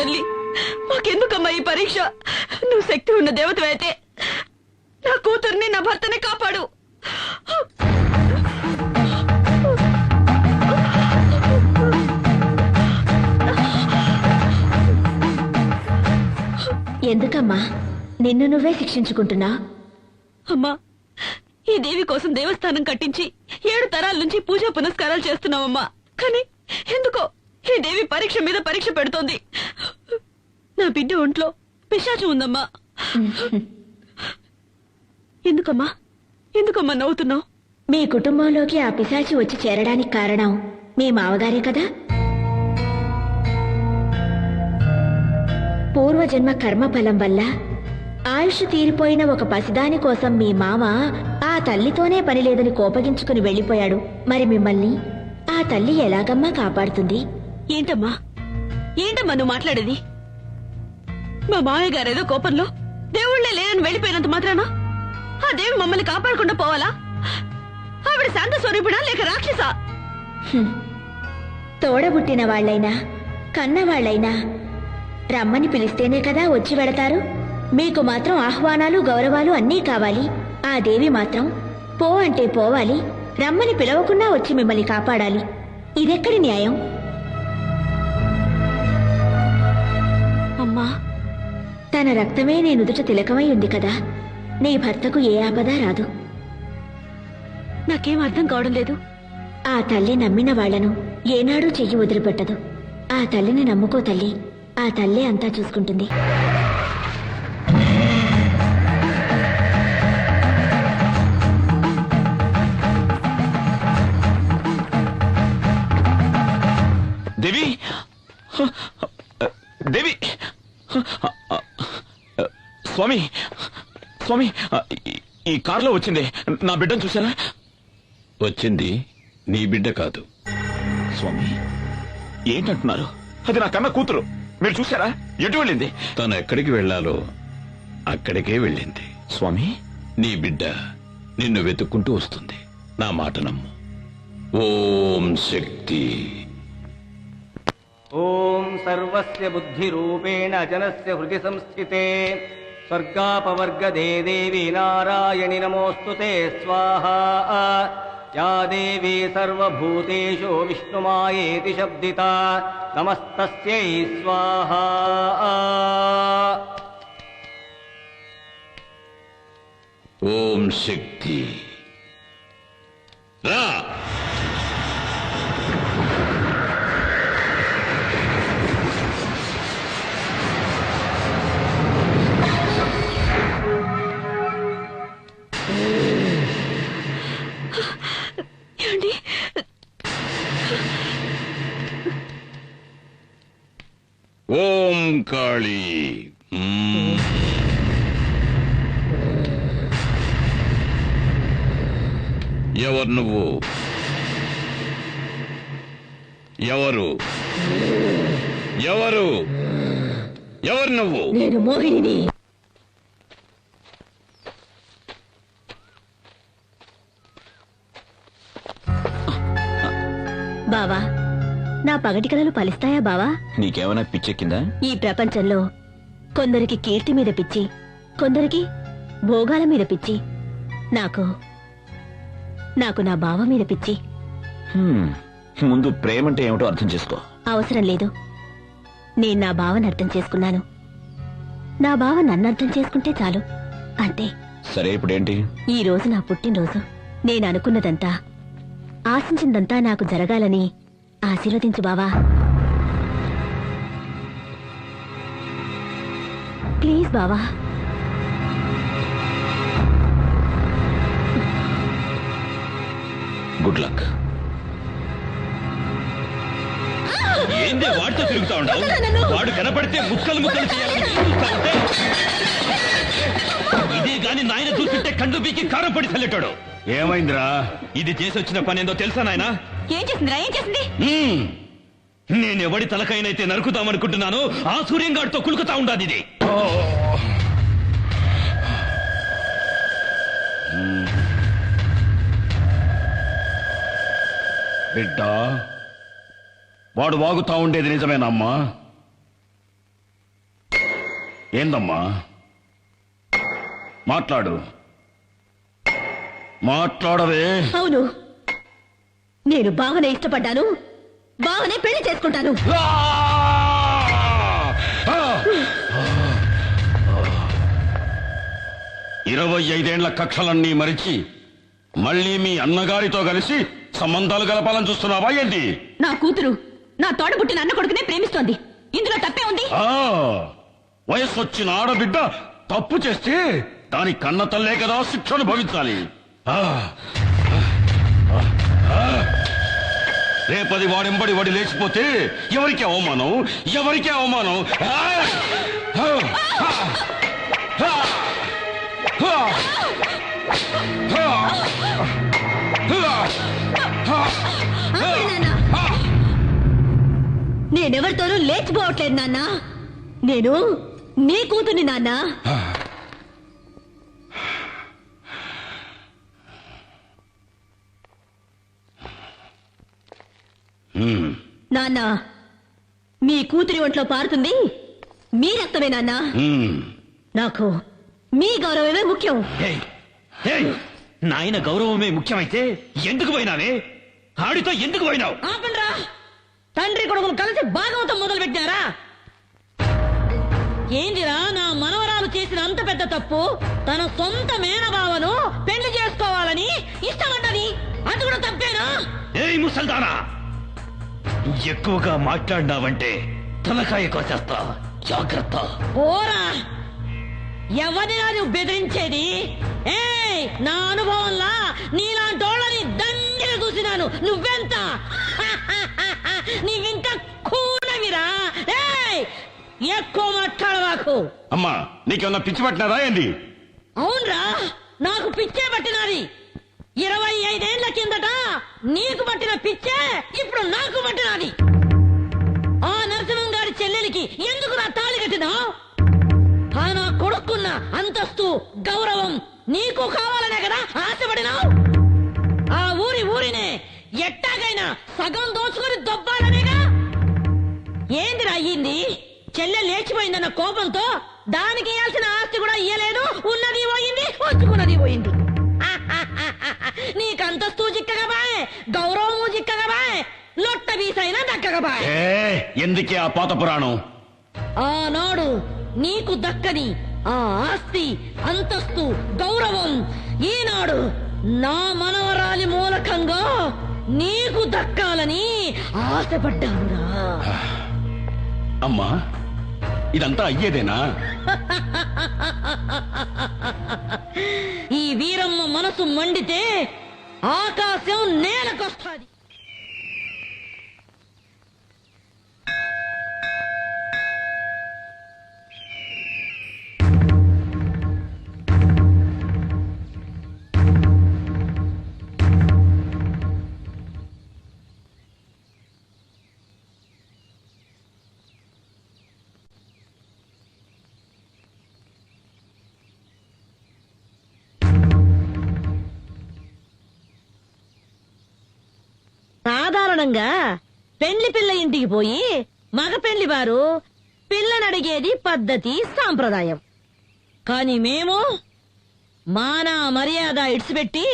తల్లి. మాకెందుకమ్మా ఈ పరీక్ష? నువ్వు శక్తి ఉన్న దేవతవైతే నా కూతుర్ని నా భర్తని కాపాడు. ఎందుకమ్మా? నిన్ను నువ్వే శిక్షించుకుంటున్నా? అమ్మా ఈ దేవి కోసం దేవస్థానం కట్టించి ఏడు తరాల నుంచి పూజా పునస్కారాలు చేస్తున్నావమ్మా. కానీ ఎందుకో ఈ దేవి పరీక్ష మీద పరీక్ష పెడుతోంది. నా బిడ్డ ఒంట్లో పిశాచం ఉందమ్మా. ఎందుకమ్మా? ఎందుకమ్మా నవ్వుతున్నావు? మీ కుటుంబంలోకి ఆ పిశాచి వచ్చి చేరడానికి కారణం మీ మావగారే కదా? పూర్వజన్మ కర్మఫలం వల్ల ఆయుష్ తీరిపోయిన ఒక పసిదాని కోసం మీ మామ ఆ తల్లితోనే పని లేదని కోపగించుకుని వెళ్ళిపోయాడు మరి మిమ్మల్ని ఆ తల్లి ఎలాగమ్మా కాపాడుతుంది? ఏంటమ్మా? ఏంటమ్మా నువ్వు మాట్లాడేది? మా మామయ్య గారు ఏదో కోపంలో దేవుళ్ళే లేరని వెళ్ళిపోయినంత మాత్రాన? ఆ దేవి మమ్మల్ని కాపాడకుండా పోవాలా? ఆవిడ శాంత స్వరూపిడా లేక రాక్షసా? తోడబుట్టిన వాళ్ళైనా కన్నవాళ్ళైనా రమ్మని పిలిస్తేనే కదా వచ్చి వెడతారు మీకు మాత్రం ఆహ్వానాలు గౌరవాలు అన్నీ కావాలి. ఆ దేవి మాత్రం పో అంటే పోవాలి రమ్మని పిలవకుండా వచ్చి మిమ్మల్ని కాపాడాలి. ఇదెక్కడి న్యాయం? తన రక్తమే నీ నుదుట తిలకమై ఉంది కదా. నీ భర్తకు ఏ ఆపద రాదు. నాకేం అర్థం కావడం లేదు. ఆ తల్లి నమ్మిన వాళ్ళను ఏనాడూ చెయ్యి వదిలిపెట్టదు. ఆ తల్లిని నమ్ముకో తల్లి. ఆ తల్లే అంతా చూసుకుంటుంది. దేవి! దేవి! స్వామి స్వామి ఈ- కారులో వచ్చింది. నా బిడ్డను చూసారా వచ్చింది. నీ బిడ్డ కాదు. స్వామి ఏంటంటున్నారు? అది నా కన్న కూతురు. మీరు చూసారా ఎటు వెళ్ళింది? తను ఎక్కడికి వెళ్ళాలో అక్కడికే వెళ్ళింది. స్వామి? నీ బిడ్డ నిన్ను వెతుక్కుంటూ వస్తుంది. నా మాట నమ్ము. ఓం శక్తి. ఓం సర్వస్య బుద్ధిరూపేణ జనస్య హృది సంస్థితే. स्वर्गापवर्गदे देवी नारायणि नमोऽस्तु ते स्वाहा। या देवी सर्वभूतेषु विष्णुमायेति शब्दिता। नमस्तस्यै स्वाहा। ॐ शक्ति। ఓం కాళీ. మ్మ్. ఎవరు నువ్వు? ఎవరు? ఎవరు? ఎవరు నువ్వు? నేను మోహిని బావా నా పగటి కలలు ఫలిస్తాయా బావా? నీకేమైనా పిచ్చెక్కిందా? ఈ ప్రపంచంలో కొందరికి కీర్తి మీద పిచ్చి కొందరికి భోగాల మీద పిచ్చి నాకు నాకు నా బావ మీద పిచ్చి. హ్మ్. ముందు ప్రేమంటే ఏమిటో అర్థం చేసుకో. అవసరం లేదు. నేను నా బావని అర్థం చేసుకున్నాను. నా బావ నన్ను అర్థం చేసుకుంటే చాలు. అంతే. సరే ఇప్పుడేంటి? ఈ రోజు నా పుట్టినరోజు. నేను అనుకున్నదంతా ఆశించిందంతా నాకు జరగాలని ఆశీర్వదించు బావా. ప్లీజ్ బావా. Good luck. ఏందే వాడితో తిరుగుతా ఉండవు వాడు కనపడితే ముక్కలు ముక్కలు చేయాలని చూస్తా ఉంటే కండు పీకి కారం పడి చల్లెట్టాడు ఏమైందిరా? ఇది చేసి వచ్చిన పని ఏందో తెలుసా నాయన? ఏం చేసిందిరా? ఏం చేసింది? నేనెవడి తలకైనైతే నరుకుతామనుకుంటున్నానో ఆ సూర్యంగాడితో కులుకుతా ఉండాది ఇది. బిడ్డ వాడు వాగుతా ఉండేది నిజమేనమ్మా? ఏందమ్మా? మాట్లాడు. మాట్లాడవే. అవును. నేను బావనే ఇష్టపడ్డాను. బావనే పెళ్ళి చేసుకుంటాను! ఇరవై ఐదేండ్ల కక్షలన్నీ మరిచి మళ్ళీ మీ అన్నగారితో కలిసి సంబంధాలు గలపాలని చూస్తున్నావా ఏంటి? నా కూతురు నా తోడబుట్టిన అన్న కొడుకునే ప్రేమిస్తోంది. ఇందులో తప్పే ఉంది. ఆ! వయసు వచ్చిన ఆడబిడ్డ తప్పు చేస్తే దాని కన్న తల్లే కదా శిక్ష అనుభవించాలి. ఆ! ఆ! రేపది వాడెంబడి వాడి లేచిపోతే ఎవరికి అవమానం? ఎవరికి అవమానం. నేనెవరితోనూ లేచిపోవట్లేదు నాన్న. నేను నీ కూతుని నాన్న. నాన్న మీ కూతురి ఒంట్లో పారుతుంది. మీ రక్తమే నాన్న. నాకు మీ గౌరవమే ముఖ్యం. నాయన గౌరవమే ముఖ్యమైతే ఎందుకు పోయినావే? ఆడితో ఎందుకు పోయినావు? ఆపండ్రా. తండ్రి కొడుకులు కలిసి భాగవతం మొదలు పెట్టారా ఏందిరా నా మనవరాలు చేసిన అంత పెద్ద తప్పు? తన సొంత మేనబావను పెళ్ళి చేసుకోవాలని ఇష్టపడ్డది. అది కూడా తప్పేనా? ఏయ్ ముసల్దానా ఎక్కువగా మాట్లాడినావంటే తలకాయ కోసేస్తా జాగ్రత్త. పోరా. ఎవరినా నువ్వు బెదిరించేది? ఏయ్ నా అనుభవంలా నీలాంటోళ్ళని దండిగా చూసినాను. నువ్వెంత? నీవింకా కూనవిరా? ఏయ్ ఎక్కువ మాట్లాడవాకు. అమ్మా నీకేమన్నా పిచ్చి పట్టినారా ఏంది? అవునరా నాకు పిచ్చే పట్టినది. ఇరవై ఐదేళ్ళ కిందట నీకు పట్టిన పిచ్చే ఇప్పుడు నాకు పట్టినది. ఆ నరసింహం గారి చెల్లెలికి ఎందుకు నా తాళి కట్టినావు? ఆ నా కొడుకున్న అంతస్తు గౌరవం నీకు కావాలనే కదా ఆశపడినావు? ఆ ఊరి ఊరినే ఎట్టాగైనా సగం దోచుకొని దొబ్బాలనేగా? ఏందిరా అయ్యింది? చెల్లె లేచిపోయిందన్న కోపంతో దానికి ఇయ్యాల్సిన ఆస్తి కూడా ఇయ్యలేదు ఉన్నది పోయింది వచ్చుకున్నది పోయింది. అంతస్తు చిక్కగా బాయ్ గౌరవము చిక్కగా బాయ్ లొట్ట బీసైనా దక్కగా బాయ్. ఏ ఎందుకే ఆ పాత పురాణం? ఆనాడు నీకు దక్కని ఆ ఆస్తి అంతస్తు గౌరవం ఈనాడు నా మనవరాలి మూలకంగా నీకు దక్కాలని ఆశపడ్డానురా. అమ్మా ఇదంతా అయ్యేదేనా? ఈ వీరమ్మ మనసు మండితే ఆకాశం నేలకొస్తాది సాధారణంగా పెళ్ళి పిల్ల ఇంటికి పోయి మగ పెళ్ళి వారు పిల్లనడిగేది పద్ధతి సాంప్రదాయం. కాని మేము మాన మర్యాద ఇడిచిపెట్టి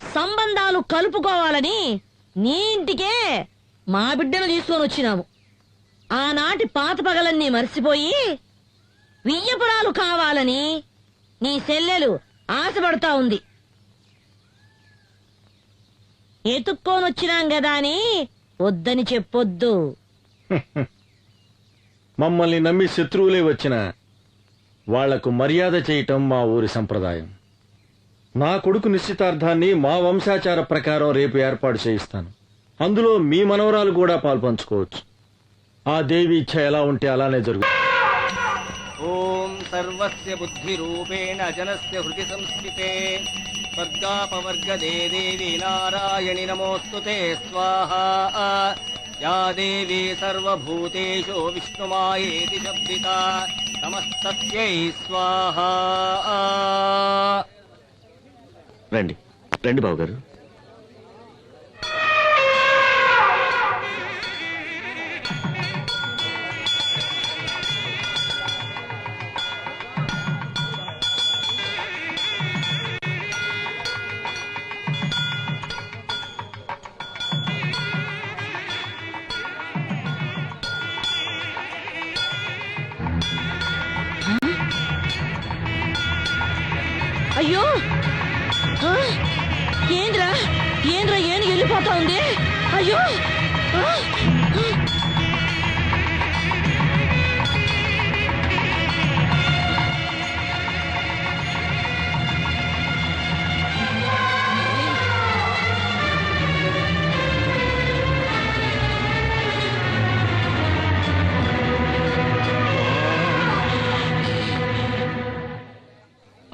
సంబంధాలు కలుపుకోవాలని నీ ఇంటికే మా బిడ్డను తీసుకొని వచ్చినాము. ఆనాటి పాత పగలన్నీ మర్చిపోయి వియ్యపురాలు కావాలని నీ సెల్లెలు ఆశపడతా ఉంది. ఎతుక్కోనొచ్చినాం గదా అని వద్దని చెప్పొద్దు. మమ్మల్ని నమ్మి శత్రువులే వచ్చిన వాళ్ళకు మర్యాద చేయటం మా ఊరి సంప్రదాయం. నా కొడుకు నిశ్చితార్థాన్ని మా వంశాచార ప్రకారం రేపు ఏర్పాటు చేయిస్తాను. అందులో మీ మనవరాలు కూడా పాల్పంచుకోవచ్చు. ఆ దేవి ఇచ్చ ఎలా ఉంటే అలానే జరుగుతుంది. सर्वस्य बुद्धिरूपेण जनस्य हृदि संस्थिते स्वर्गापवर्गदे देवी नारायणि नमोऽस्तु ते स्वाहा या देवी सर्वभूतेषु विष्णुमायेति शब्दिता నమస్తత్యై స్వాహా రండి రండి బాబు గారు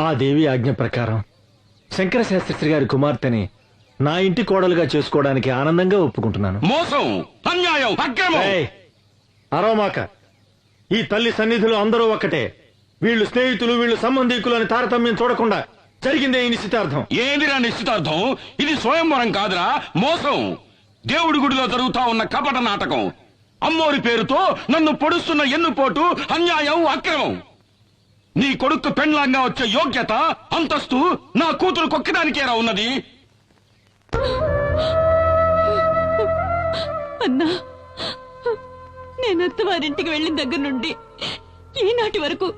ఆ దేవి ఆజ్ఞ ప్రకారం శంకర శాస్త్రి గారి కుమార్తెని నా ఇంటి కోడలుగా చేసుకోవడానికి ఆనందంగా ఒప్పుకుంటున్నాను. మోసం అన్యాయం అక్రమం! ఏయ్, అరవమాక. ఈ తల్లి సన్నిధిలో అందరూ ఒక్కటే. వీళ్ళు స్నేహితులు వీళ్ళు సంబంధికులు అని తారతమ్యం చూడకుండా జరిగిందే ఈ నిశ్చితార్థం. ఏందిరా నిశ్చితార్థం? ఇది స్వయంవరం కాదురా మోసం! దేవుడి గుడిలో జరుగుతా ఉన్న కపట నాటకం. అమ్మోరి పేరుతో నన్ను పొడుస్తున్న ఎన్నుపోటు అన్యాయం అక్రమం! నీ కొడుకు పెండ్లాంగా వచ్చే యోగ్యత అంతస్తు నా కూతురు కొక్కడానికేరా ఉన్నది? అన్నా నేను అత్తవారింటికి వెళ్ళిన దగ్గర నుండి ఈనాటి వరకు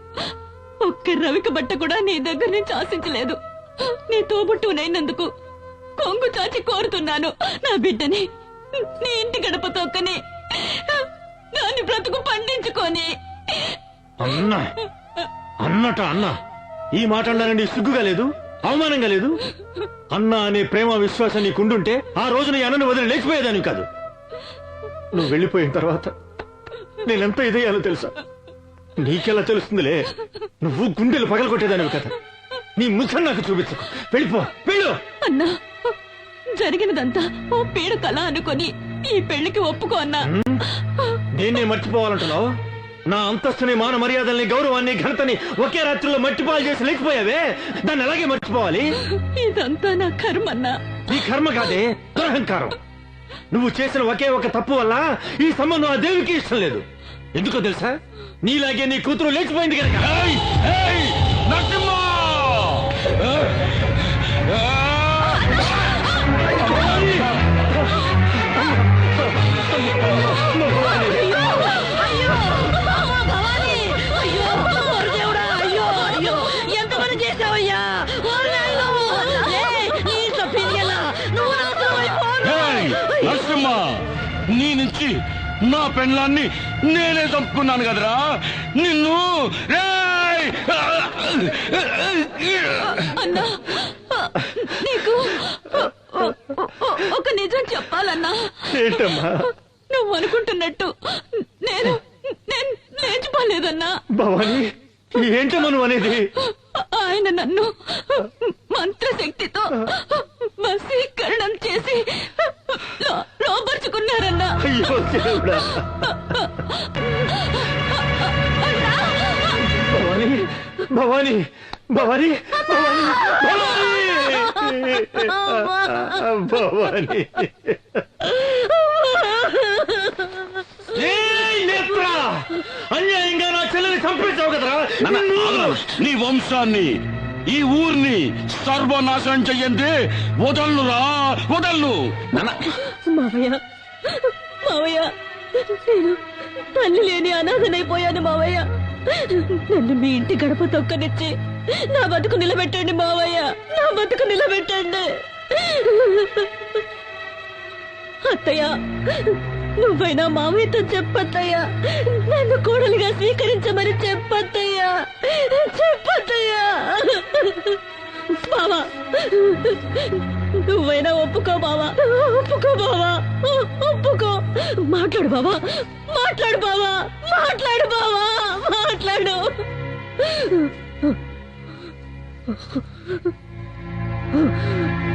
ఒక్క రవిక బట్ట కూడా నీ దగ్గర నుంచి ఆశించలేదు. నీ తోబుట్టునైనందుకు కొంగు చాచి కోరుతున్నాను నా బిడ్డని. నీ ఇంటి గడప తొక్కని దాన్ని బ్రతుకు పండించుకొని. అన్నా అన్నట అన్నా. ఈ మాట అన్నానండి సిగ్గుగా లేదు? అవమానంగా లేదు? అన్నా అనే ప్రేమ విశ్వాసం నీకుండుంటే ఆ రోజు నీ అన్నను వదిలి లేచిపోయేదాన్ని కాదు. నువ్వు వెళ్ళిపోయిన తర్వాత నేనెంత ఇదయ్యాలో తెలుసా? నీకెలా తెలుస్తుందిలే? నువ్వు గుండెలు పగలగొట్టేదానివి కదా. నీ ముఖం నాకు చూపించకు. వెళ్ళిపో. వెళ్ళు. అన్నా జరిగినదంతా ఓ పీడ కళ అనుకొని ఈ పెళ్ళికి ఒప్పుకో అన్నా. దేన్నే మర్చిపోవాలంటున్నావు? నా అంతస్తుని మాన మర్యాదల్ని గౌరవాన్ని ఘనతని ఒకే రాత్రిలో మట్టిపాలు చేసి లేచిపోయావే దాన్ని అలాగే మర్చిపోవాలి ఇదంతా నా కర్మన్నా నీ కర్మ కాదే దురహంకారం నువ్వు చేసిన ఒకే ఒక తప్పు వల్ల ఈ సంబంధం ఆ దేవికి ఇష్టం లేదు ఎందుకో తెలుసా నీలాగే నీ కూతురు లేచిపోయింది కనుక ఏయ్! ఏయ్! నరసింహ! పెండ్లాన్ని నేనే చంపుకున్నాను కదరా. నిన్ను! అన్నా నీకు ఒక నిజం చెప్పాలన్నా. ఏంటమ్మా? నువ్వు అనుకుంటున్నట్టు నేను నేను లేచిపోలేదన్నా భవాని ఏంటమ్మా నువ్వు అనేది? ఆయన నన్ను మంత్రశక్తితో వశీకరణం చేసి లోపరుచుకున్నారన్నా అయ్యో దేవుడా. భవాని భవాని భవాని భవాని భవాని ఏయ్ నేత్ర! అన్యాయంగా నా చెల్లెని చంపేశావు కదరా నాన్న, ఆగు నాన్న. నీ వంశాన్ని ఈ ఊర్ని సర్వనాశనం చెయ్యండి. వదల్లురా వదల్లు నాన్న. మావయ్య మావయ్య నేను తల్లి లేని అనాథనైపోయాను మావయ్య. నన్ను మీ ఇంటి గడప తొక్కనిచ్చి నా బతుకు నిలబెట్టండి మావయ్య. నా బతుకు నిలబెట్టండి. అత్తయ్య నువ్వైనా మామయ్యతో చెప్పత్తయ్యా నన్ను కోడలుగా స్వీకరించమని చెప్పత్తయ్యా చెప్పత్తయ్యా బావా నువ్వైనా ఒప్పుకో బావా. ఒప్పుకో బావా. ఒప్పుకో. మాట్లాడు బావా. మాట్లాడు బావా. మాట్లాడు బావా. మాట్లాడు. Oh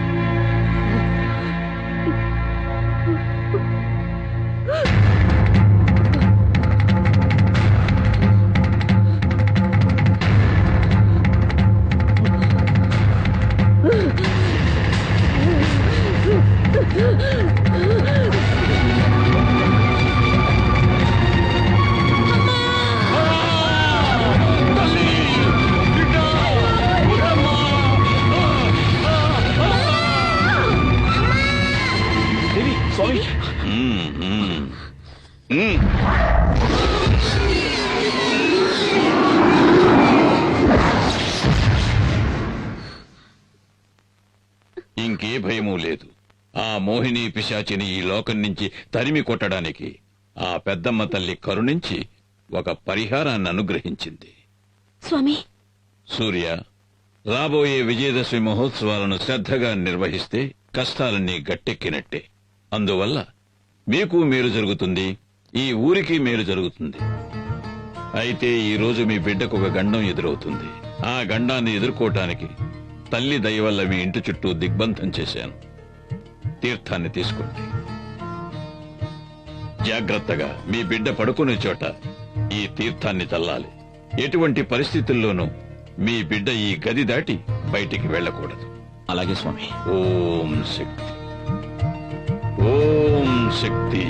ఇంకే భయమూ లేదు. ఆ మోహిని పిశాచిని ఈ లోకం నుంచి తరిమి కొట్టడానికి ఆ పెద్దమ్మ తల్లి కరుణించి ఒక పరిహారాన్ని అనుగ్రహించింది. స్వామి. సూర్య రాబోయే విజయదశమి మహోత్సవాలను శ్రద్ధగా నిర్వహిస్తే కష్టాలన్నీ గట్టెక్కినట్టే. అందువల్ల మీకు మీరు జరుగుతుంది ఈ ఊరికి మేలు జరుగుతుంది. అయితే ఈ రోజు మీ బిడ్డకు ఒక గండం ఎదురవుతుంది. ఆ గండాన్ని ఎదుర్కోవటానికి తల్లి దయ వల్ల మీ ఇంటి చుట్టూ దిగ్బంధం చేశాను. తీర్థాన్ని తీసుకోండి. జాగ్రత్తగా మీ బిడ్డ పడుకునే చోట ఈ తీర్థాన్ని చల్లాలి. ఎటువంటి పరిస్థితుల్లోనూ మీ బిడ్డ ఈ గది దాటి బయటికి వెళ్ళకూడదు. అలాగే స్వామి. ఓం శక్తి. ఓం శక్తి.